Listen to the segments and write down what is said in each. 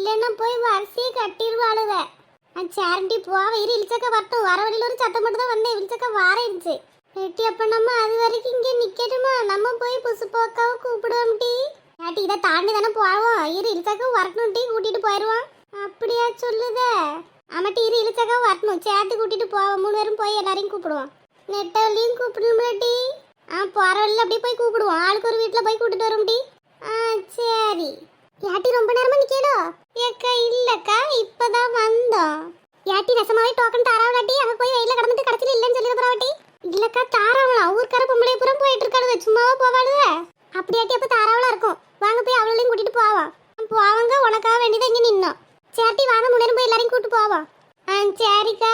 இல்லைன்னா போய் வரிசையை கட்டிடுவாளுவ. சேரண்டி போவ இரு இழிச்சக்க வரட்டும். வர வழியில ஒரு சத்தம் மட்டும் தான் வந்தேன். இழிச்சக்கா வாரேன்ச்சு. ஏட்டி அப்ப நம்ம அது வரைக்கும் இங்கே நிக்கட்டுமா? நம்ம போய் புசு போக்காவும் கூப்பிடுவோம் டி. ஏட்டி இதை தாண்டி தானே போவோம். இரு இழிச்சக்கா வரட்டும் டீ. கூட்டிட்டு போயிடுவோம் அப்படியா சொல்லுதே? ஆமாட்டி இரு இழிச்சக்கா வரணும் சேர்த்து கூட்டிட்டு போவோம். மூணு பேரும் போய் எல்லாரையும் கூப்பிடுவோம். நெட்டவள்ளியும் டி? ஆ போகிற வழியில் அப்படியே போய் கூப்பிடுவோம். ஆளுக்கு ஒரு வீட்டில் போய் கூட்டிட்டு வரோம் டி. ஆ சரி. யாட்டி ரொம்ப நேரமா நிக்கேடோ. ஏக்கா இல்லக்கா இப்பதான் வந்தோம். யாட்டி நெசமாவே டோக்கன் தாராவலாட்டி அங்க போய் வெயில கடந்துட்டு கடைசியில் இல்லன்னு சொல்லி போறாவட்டி இல்லக்கா தாராவளா ஊர்க்கார பொம்பளை புறம் போயிட்டு இருக்காளுவ சும்மாவா போவாளுவ? அப்படியாட்டி அப்ப தாராவளா இருக்கும். வாங்க போய் அவளையும் கூட்டிட்டு போவோம். போவாங்க உனக்காக வேண்டியதான் இங்க நின்னோம். சேட்டி வாங்க முன்னேறும் போய் எல்லாரையும் கூட்டு போவோம். ஆ சரிக்கா.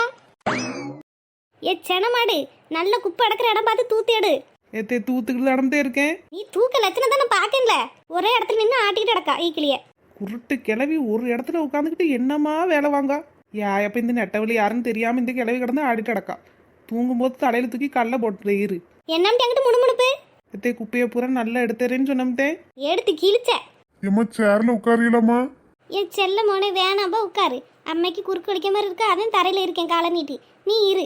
ஏ செனமாடு நல்ல குப்பை அடக்கிற இடம் பார்த்து தூத்தி எடு. ஏத்தே தூத்துக்கிட்டு நடந்தே இருக்கேன். நீ தூக்க லட்சணம் தானே பார்க்கல ஒரே இடத்துல நின்று ஆட்டிக்கிட்டு கிடக்கா ஈக்கிளிய குருட்டு கிளவி ஒரு இடத்துல உட்காந்துக்கிட்டு என்னமா வேலை வாங்க? யா எப்ப இந்த நெட்டவழி யாருன்னு தெரியாம இந்த கிளவி கிடந்து ஆடிட்டு கிடக்கா. தூங்கும்போது தலையில தூக்கி கல்ல போட்டு இரு. என்னம்ட்டு அங்கிட்டு முணுமுணுப்பு? எத்தே குப்பையை பூரா நல்லா எடுத்துறேன்னு சொன்னோம்தே எடுத்து கிழிச்ச. ஏம்மா சேர்ல உட்காரலாமா என் செல்ல மோனே வேணாம்பா உட்காரு. அம்மைக்கு குறுக்கு வலிக்க மாதிரி இருக்கா அதான் தரையில இருக்கேன் காலை நீட்டி. நீ இரு.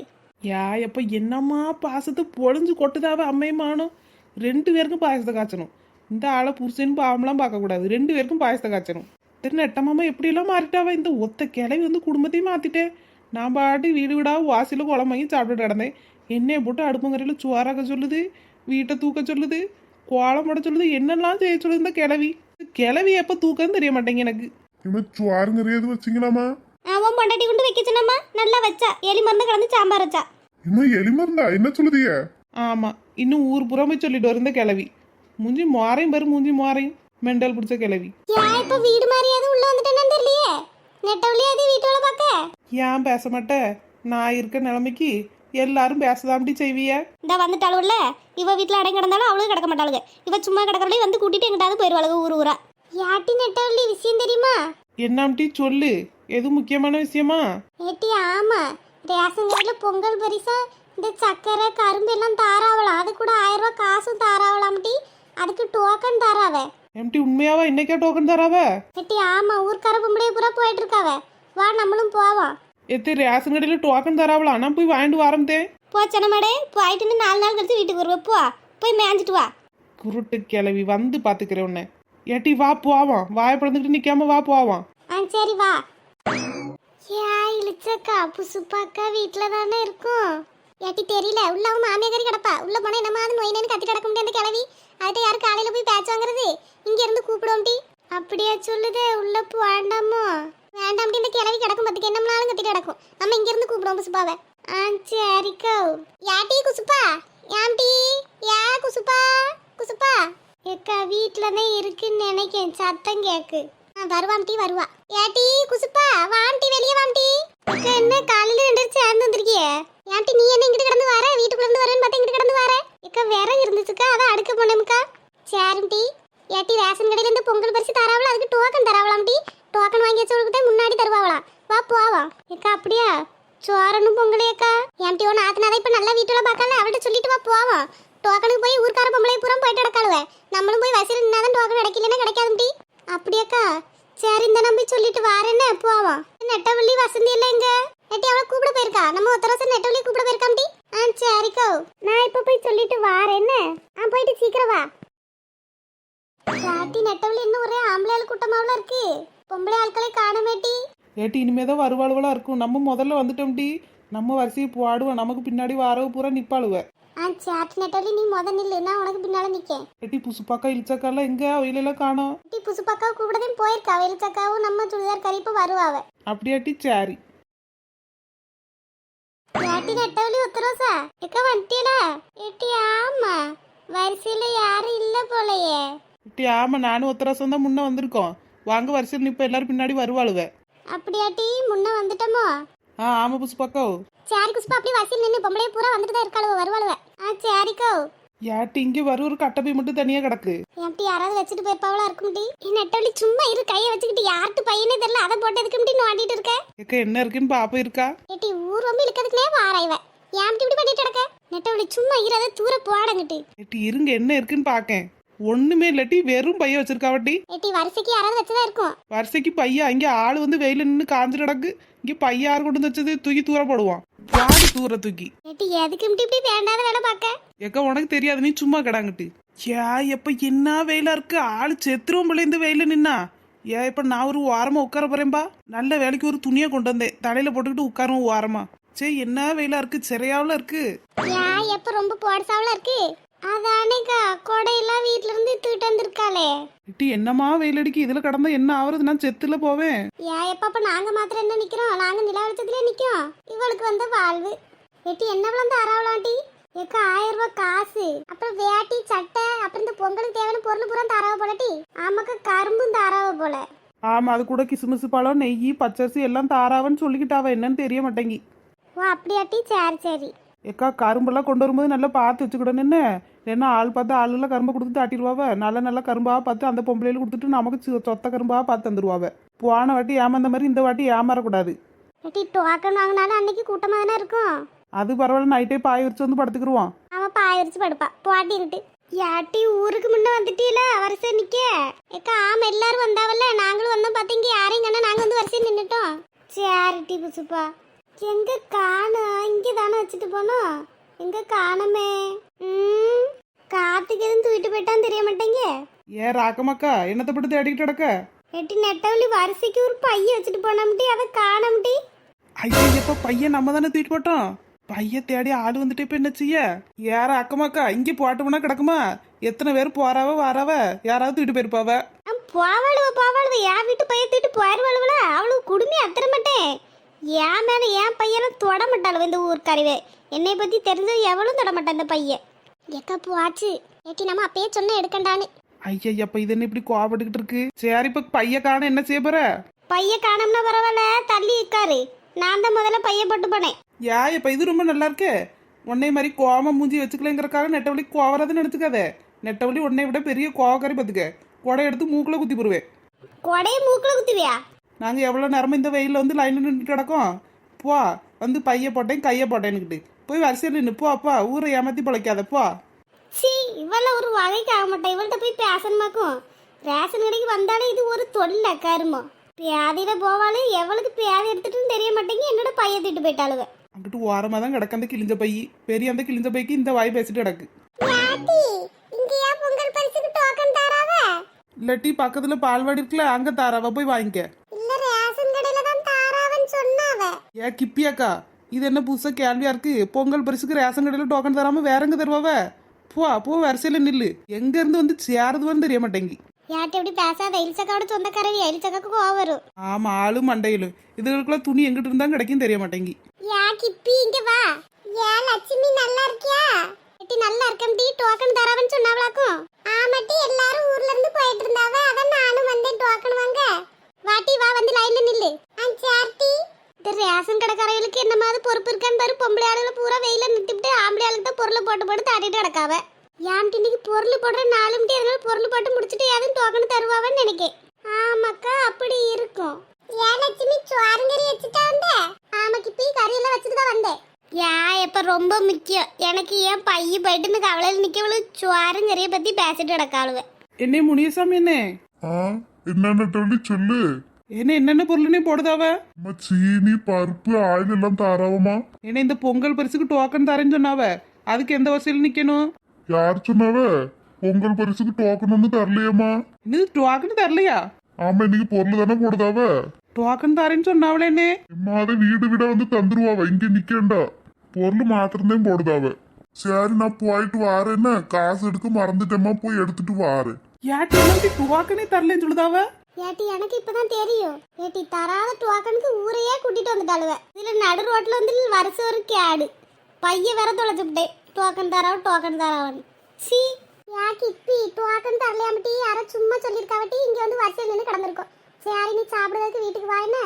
யா எப்ப என்னம்மா பாசத்தை பொழிஞ்சு கொட்டுதாவ அம்மையுமானும் ரெண்டு பேருக்கும் பாயசத்தை காய்ச்சணும். இந்த ஆளை புருஷன் பாவம்லாம் பார்க்கக்கூடாது. ரெண்டு பேருக்கும் பாயசத்தை காய்ச்சணும். திரு நெட்டமாமா எப்படியெல்லாம் மாறிட்டாவ? இந்த ஒத்த கிளவி வந்து குடும்பத்தையும் மாத்திட்டேன் நான் பாட்டு வீடு வீடா வாசியில் குழம்பையும் சாப்பிட்டு கிடந்தேன். எண்ணெயை போட்டு அடுப்புங்கரையில் சுவாராக்க சொல்லுது வீட்டை தூக்க சொல்லுது கோலம் போட சொல்லுது என்னெல்லாம் செய்ய சொல்லுது இந்த கிளவி? கிளவி எப்போ தூக்கன்னு தெரிய மாட்டேங்க எனக்கு. இனிமே சுவாருங்கிற எது வச்சிங்களாமா அவன் பொண்டாட்டி கொண்டு வைக்க நல்லா வச்சா. எலி மருந்து கலந்து சாம்பார் வச்சா. இம்மா எலிமருந்தா என்ன சொல்லுதிய ஆமாம் இன்னும் ஊர் புறம் சொல்லிட்டு வரும் இந்த கிளவி மூஞ்சி மாறையும் பாரு மூஞ்சி மாறையும். மெண்டல் பிடிச்ச கிளவி யா இப்ப வீடு மாதிரியாவது உள்ள வந்துட்டேன்னு தெரியலையே? நெட்டவழியாவது வீட்டோட பார்க்க? ஏன் பேச மாட்டேன் நான் இருக்க நிலைமைக்கு எல்லாரும் பேசதாம்படி செய்விய. இந்த வந்துட்டாளுல இவ வீட்டில் அடங்கி கிடந்தாலும் அவளும் கிடக்க மாட்டாளுங்க. இவ சும்மா கிடக்கிறவளே வந்து கூட்டிட்டு எங்கிட்டாவது போயிடுவாளுங்க ஊர் ஊரா. யாட்டி நெட்டவள்ளி விஷயம் தெரியுமா? என்னாம்டி சொல்லு. எது முக்கியமான விஷயமா? ஏட்டி ஆமா. ரேஷன் கடையில பொங்கல் பரிசா இந்த சக்கரை கரும்பு எல்லாம் தாராவலாம். அது கூட ஆயிரம் ரூபாய் காசும் தாராவலாம்டி அதுக்கு டோக்கன் தாராவ. எம்டி உண்மையாவா? இன்னைக்கே டோக்கன் தராவ? ஏட்டி ஆமா ஊர்க்கார பொம்பளைய பூரா போயிட்டு இருக்காவ. வா நம்மளும் போவோம் எத்தே ரேஷன் கடையில் டோக்கன் தராவளா நான் போய் வாங்கிட்டு வரந்தே போ சென்னமாடே போயிட்டு நாலு நாள் கழிச்சு வீட்டுக்கு வருவ. போ போய் மேய்ஞ்சிட்டு வா. குருட்டு கிளவி வந்து பாத்துக்கிறேன் உன்னை. ஏட்டி வா போவான். வாயை பிறந்துக்கிட்டு நிக்காம வா போவான். ஆ சரி வா. ஏ இழிச்சக்கா புசுப்பாக்கா வீட்ல தானே இருக்கும். ஏட்டி தெரியல. உள்ள அவன் மாமியாரி கிடப்பா. உள்ள போனா என்னமா அது நோயினு கத்தி கிடக்க முடியாது கிளவி. அதுட்டு யாரும் காலையில போய் பேச்சு வாங்குறது? இங்க இருந்து கூப்பிடுவோம் அப்படியா சொல்லுதே. உள்ள போ வேண்டாமோ வேண்டாம் இந்த கிளவி கிடக்கும் பத்துக்கு. என்னம்னாலும் கத்தி கிடக்கும். நம்ம இங்க இருந்து கூப்பிடுவோம் புசுப்பாவை. ஆ சரிக்கோ. யாட்டி குசுப்பா. யாம்டி யா குசுப்பா. குசுப்பா. ஏக்கா வீட்ல தான் இருக்குன்னு நினைக்கேன். சத்தம் கேட்கு ஆ வருவா. ஏட்டி குசுப்பா வாண்டி வெளியே வாம் என்ன காலையில ரெண்டு சேர்ந்து வந்திருக்கியே? ஏன்டி நீ என்ன இங்கிட்டு கிடந்து வர? வீட்டுக்குள்ள இருந்து வரேன்னு பார்த்தா இங்கிட்டு கிடந்து வர? இக்கா விறகு இருந்துச்சுக்கா அதான் அடுக்க போனேம்க்கா. சேரும் டீ ஏட்டி ரேஷன் கடையில இருந்து பொங்கல் பரிசு தராவலாம் அதுக்கு டோக்கன் தராவலாம்டி டோக்கன் வாங்கி வச்சவளுக்கிட்ட முன்னாடி தருவாவலாம் வா போவோம் இக்கா அப்படியா? சோரனும் பொங்கலையக்கா. ஏன்டி ஒன்று ஆத்தினாதான் இப்போ நல்லா வீட்டுல பார்க்கல அவள்கிட்ட சொல்லிட்டு வா போவோம் டோக்கனுக்கு போய் ஊர்க்கார பொம்பளை பூரா போயிட்டு கிடக்காளுவ. நம்மளும் போய் வசதியில் நின்னாதான் டோக்கன் கிடைக்கலன்னா கிடைக்காது அப்படியாக்கா? சரி இந்த நம்பி சொல்லிட்டு வாரேன்னு. போவோம் நெட்டவள்ளி வசந்தி இல்ல எங்க நெட்டி அவளை கூப்பிட போயிருக்கா? நம்ம ஒத்தரவசம் வருஷம் நெட்டவள்ளி கூப்பிட போயிருக்காம்டி ஆ சரிக்கோ நான் இப்போ போய் சொல்லிட்டு வாரேன்னு. ஆ போயிட்டு சீக்கிரம் வா. ராட்டி நெட்டவள்ளி இன்னும் ஒரே ஆம்பளை ஆள் கூட்டமாவில் இருக்கு. பொம்பளை ஆட்களை காணமேட்டி ஏட்டி. இனிமே தான் வருவாளுவலா இருக்கும். நம்ம முதல்ல வந்துட்டோம்டி நம்ம வரிசையை பாடுவோம். நமக்கு பின்னாடி வாரவு பூரா நிப்பாளுவ. ஆ சாட்டி நெட்டவள்ளி நீ முத நில்லு. நான் உனக்கு பின்னால நிக்கேன். ஏட்டி புசுப்பாக்கா இழிச்சக்காலாம் எங்க? அவையிலெல்லாம் காணோம். டி புசு பக்காவை கூப்பிடதையும் போயிருக்கா. வெளிச்சக்காவும் நம்ம சுடிதார் கறி இப்ப வருவாவ அப்படியாட்டி சாரி. ஏட்டி நெட்டவழி உத்தரவசா? எக்க வந்துட்டீடா ஏட்டி ஆமா. வரிசையில யாரும் இல்ல போலயே. ஏட்டி ஆமா நானும் ஒத்தரசம் தான் முன்ன வந்திருக்கோம். வாங்க வரிசையில் நிப்ப எல்லாரும் பின்னாடி வருவாளுவ. அப்படியாட்டி முன்ன வந்துட்டோமோ? ஆ ஆமா புசுப்பாக்கோ சரி குஷ்பா அப்படியே வரிசையில் நின்று பொம்பளைய பூரா வந்துட்டு தான் இருக்காளுவ வருவாளுவ. ஆ சரிக்கோ. ஏட்டி இங்க வரும் ஒரு கட்டப்பை மட்டும் தனியா கிடக்கு. எப்படி யாராவது வச்சுட்டு போயிருப்பாவளா இருக்கும்டி? நெட்டவழி சும்மா இரு கையை வச்சுக்கிட்டு யார்ட்டு பையனே தெரியல அதை போட்டு எதுக்கும்டி நோண்டிட்டு இருக்க? ஏக்க என்ன இருக்குன்னு பாப்பா இருக்கா? ஏட்டி ஊர் ரொம்ப இழுக்கிறதுக்குனே வாராய்வ ஏன் இப்படி பண்ணிட்டு கிடக்க? நெட்டவழி சும்மா இராத தூர போடங்கிட்டு. ஏட்டி இருங்க என்ன இருக்குன்னு பார்க்கேன் ஒண்ணுமே இல்லாட்டி வெறும் பைய வச்சிருக்காவட்டி ஏட்டி வரிசைக்கு யாராவது வச்சதா இருக்கும்? வரிசைக்கு பையா இங்க ஆளு வந்து வெயில நின்று காஞ்சு கிடக்கு. இங்க பைய யார் கொண்டு வந்து வச்சது? தூக்கி தூர போடுவான். வாடி தூர தூக்கி? ஏட்டி எதுக்கு இப்படி இப்படி வேண்டாத வேலை பார்க்க? எக்க உனக்கு தெரியாது நீ சும்மா கிடாங்கிட்டு. ஏ எப்ப என்ன வெயிலா இருக்கு? ஆளு செத்துரும் போல இந்த வெயில நின்னா. ஏ இப்ப நான் ஒரு வாரமா உட்கார போறேன்பா. நல்ல வேலைக்கு ஒரு துணியை கொண்டு வந்தேன். தலையில போட்டுக்கிட்டு உட்காரும் வாரமா சே என்ன வெயிலா இருக்கு? சிறையாவில் இருக்கு. யா எப்ப ரொம்ப போடசாவல இருக்கு? அதானேக்கா கொடையெல்லாம் வீட்ல இருந்து தூக்கிட்டு வந்திருக்காளே. இட்டி என்னமா வெயில் அடிக்கு? இதுல கடந்தா என்ன ஆவறது? நான் செத்துல போவேன். யா எப்ப அப்ப நாங்க மாத்திரம் என்ன நிக்கிறோம்? நாங்க நிலா வெளிச்சத்துல நிக்கோம் இவளுக்கு வந்த வாழ்வு. ஏட்டி என்ன விளந்து அறவலாண்டி எக்க ஆயிரம் ரூபாய் காசு. அப்புறம் வேட்டி சட்டை அப்புறம் இந்த பொங்கலுக்கு தேவையான பொருள் பூரா தரவ போலட்டி ஆமாக்கா கரும்பும் தரவ போல. ஆமா அது கூட கிசுமிசு பழம் நெய் பச்சரிசி எல்லாம் தாராவன்னு சொல்லிக்கிட்டாவ. என்னன்னு தெரிய மாட்டேங்கி. ஓ அப்படியாட்டி? சரி சரி. ஏக்கா கரும்பெல்லாம் கொண்டு வரும்போது நல்லா பார்த்து வச்சுக்கிடணும். என்ன? ஏன்னா ஆள் பார்த்து ஆளுல கரும்பை கொடுத்து தாட்டிடுவாவ. நல்ல நல்ல கரும்பா பார்த்து அந்த பொம்பளையில கொடுத்துட்டு நமக்கு சொத்த கரும்பா பார்த்து தந்துருவாவ. போன வாட்டி ஏமாந்த மாதிரி இந்த வாட்டி ஏமாறக்கூடாது. டோக்கன் வாங்கினாலும் அன்னைக்கு கூட்டமா தானே இருக்கும்? அது பரவாயில்ல நைட்டே பாய் விரிச்சு வந்து படுத்துக்கிருவான். அவன் பாய விரிச்சு படுப்பா. போட்டி இருட்டு யாட்டி ஊருக்கு முன்ன வந்துட்டீல வரிசை நிக்க. ஏக்கா ஆமா எல்லாரும் வந்தாவல்ல. நாங்களும் வந்தோம். பாத்தீங்க யாரையும் கண்ணா நாங்க வந்து வரிசை நின்னுட்டோம். சேரிட்டி புசுப்பா. எங்க காணோம் இங்க தானே வச்சுட்டு போனோம் எங்க காணமே? ம் காத்துக்கு எதுவும் தூக்கிட்டு போயிட்டான்னு தெரிய மாட்டேங்க. ஏன் ராக்கமாக்கா என்னத்தை பட்டு தேடிக்கிட்டு கிடக்க? எட்டி நெட்டவழி வரிசைக்கு ஒரு பைய வச்சுட்டு போனோம்டி அதை காணோம்டி. ஐயா எப்ப பையன் நம்ம தானே தூக்கிட்டு போட்டோம்? பையன் தேடி ஆள் வந்துட்டு இப்ப என்ன செய்ய? யார அக்கமாக்கா இங்க போட்டோம்னா கிடக்குமா? எத்தனை பேர் போறாவ வராவ? யாராவது தூக்கிட்டு போயிருப்பாவ? போவாளுவ போவாளுவ. என் வீட்டு பைய தூக்கிட்டு போயிருவாளுவல அவளுக்கு குடுமி அத்தர மாட்டேன் என் மேல என் பையனும் தொட மாட்டாளுவ இந்த ஊர்க்காரிவே என்னை பத்தி தெரிஞ்சது எவளும் தொட மாட்டான் இந்த பையன் எக்கா போச்சு ஏட்டி நம்ம அப்பயே சொன்ன எடுக்கண்டான்னு. ஐயா அப்ப இது என்ன இப்படி கோவப்பட்டுக்கிட்டு இருக்கு? சரி இப்ப பைய காண என்ன செய்ய போற? பைய காணோம்னா பரவாயில்ல தள்ளி இருக்காரு. நான் தான் முதல்ல பைய போட்டு போனேன். யா இப்ப இது ரொம்ப நல்லா இருக்கே. உன்னை மாதிரி கோவமா மூஞ்சி வச்சுக்கலங்கிறக்காக நெட்டவழி கோவராதுன்னு எடுத்துக்காத. நெட்டவழி உன்னை விட பெரிய கோவக்காரி பார்த்துக்க கொடை எடுத்து மூக்குல குத்தி போடுவேன் கொடைய மூக்குல குத்துவியா? நாங்க எவ்வளவு நேரமா இந்த வெயில்ல வந்து லைன்ல நின்றுட்டு கிடக்கோம். போ வந்து பைய போட்டேன் கைய போட்டேன்னுக்கிட்டு போய் வரிசையில் நின்று போ அப்பா ஊரை ஏமாத்தி பிழைக்காத போ. சீ இவள ஒரு வகைக்கு ஆக மாட்டேன் இவள்கிட்ட போய் பேசணுமாக்கும் ரேஷன் கடைக்கு வந்தாலே இது ஒரு தொல்லை கருமம். பியாதியில போவாளே எவளுக்கு பியாதி எடுத்துட்டுன்னு தெரிய மாட்டேங்க என்னோட பைய தூக்கிட்டு போயிட்டாளுவ. அங்கிட்டு ஓரமா தான் கிடக்கு அந்த கிழிஞ்ச பை. பெரிய அந்த கிழிஞ்ச பைக்கு இந்த வாய் பேசிட்டு கிடக்கு. இல்லாட்டி பக்கத்துல பால்வாடி இருக்குல்ல அங்க தாராவா போய் வாங்கிக்க இல்ல ரேஷன் கடையில தான் தாராவன்னு சொன்னாவ ஏ கிப்பியாக்கா இது என்ன புதுசா கேள்வியா இருக்கு? பொங்கல் பரிசுக்கு ரேஷன் கடையில டோக்கன் தராம வேற எங்க தருவாவ? போ போ வரிசையில நில்லு. எங்க இருந்து வந்து சேருதுவான்னு தெரிய மாட்டேங்கி. யார்ட்ட எப்படி பேசாத? எலிச்சக்காவோட சொந்தக்காரவி எலிச்சக்காக்கு கோவம் வரும். ஆமா ஆளும் மண்டையிலும் இதுகளுக்குள்ள துணி எங்கிட்டு இருந்தா கிடைக்கும் தெரிய மாட்டேங்கி. யா கிப்பி இங்க வா. ஏ லட்சுமி நல்லா இருக்கியா எட்டி நல்லா இருக்கேன் டி டோக்கன் தரவன்னு சொன்னாவளாக்கும் ஆமாட்டி எல்லாரும் ஊர்ல இருந்து போயிட்டு இருந்தாவ அதான் நானும் வந்தேன் டோக்கன் வாங்க வாட்டி வா வந்து லைன்ல நில்லு ஆ சேர்ட்டி இந்த ரேஷன் கடைக்காரங்களுக்கு என்ன மாதிரி பொறுப்பு இருக்கான்னு பாரு பொம்பளை ஆளுகளை பூரா வெயில நிறுத்திவிட்டு ஆம்பளை ஆளுக்கு தான் பொருளை போட்டு போட்டு தாட்டிட்டு கிடக்காவ ஏன்ட்டு இன்னைக்கு பொருள் போடுற நாலு மணி அதனால பொருள் போட்டு முடிச்சுட்டு யாரும் டோக்கன் தருவாவன்னு நினைக்கேன். ஆமாக்கா அப்படி இருக்கும். ஏன் லட்சுமி சுவாருங்கறி வச்சுட்டா வந்த? ஆமா கிப்பி கறியெல்லாம் வச்சுட்டு தான் வந்தேன். யா இப்ப ரொம்ப முக்கியம். எனக்கு ஏன் பைய போயிட்டு இந்த கவலையில் நிக்கவளு சுவாருங்கறிய பத்தி பேசிட்டு கிடக்காளுவ. என்ன முனியசாமி என்ன? ஆ என்னன்னு சொல்லி சொல்லு. என்ன என்னென்ன பொருள்னே போடுதாவ? அம்மா சீனி பருப்பு ஆயில் எல்லாம் தாராவமா? என்ன இந்த பொங்கல் பரிசுக்கு டோக்கன் தரேன்னு சொன்னாவ. அதுக்கு எந்த வசதியில் நிக்கணும்? யார் சொன்னாவ? பொங்கல் பரிசுக்கு டோக்கன் ஒன்றும் தரலையேம்மா. இது டோக்கன் தரலையா? ஆமா இன்னைக்கு பொருள் தானே போடுதாவ? டோக்கன் தரேன்னு சொன்னாவளே என்ன? எம்மா அதை வீடு வீடா வந்து தந்துருவாவ இங்க நிக்கண்டா. பொருள் மாத்திரம்தான் போடுதாவ. சரி நான் போயிட்டு வாரேன்னு காசு எடுக்க மறந்துட்டேம்மா போய் எடுத்துட்டு வாரேன். யாட்டி டோக்கனே தரலன்னு சொல்லுதாவ? ஏட்டி எனக்கு இப்பதான் தெரியும். ஏட்டி தராத டோக்கனுக்கு ஊரையே கூட்டிட்டு வந்துட்டாளுவ. இதுல நடு ரோட்ல வந்து வருஷம் ஒரு கேடு. பைய வேற தொலைச்சுட்டேன் டோக்கன் தராவ டோக்கன் தராவன்னு. சி. யாக்கு இப்பி டோக்கன் தரலையாமட்டி யாரோ சும்மா சொல்லியிருக்காவட்டி இங்க வந்து வரிசையில் நின்று கிடந்திருக்கோம். சரி நீ சாப்பிடுறதுக்கு வீட்டுக்கு வா என்ன?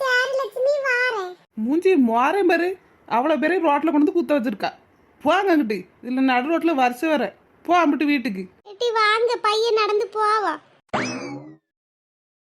சரி லட்சுமி வாரேன். மூஞ்சி மாறேன் பாரு. அவ்வளோ பேரே ரோட்டில் கொண்டு வந்து குத்த வச்சிருக்கா. போங்க அங்கிட்டு. இதில் நடு ரோட்டில் வருஷம் வேற. போ அம்பிட்டு வீட்டுக்கு. வாங்க பையன் நடந்து போவா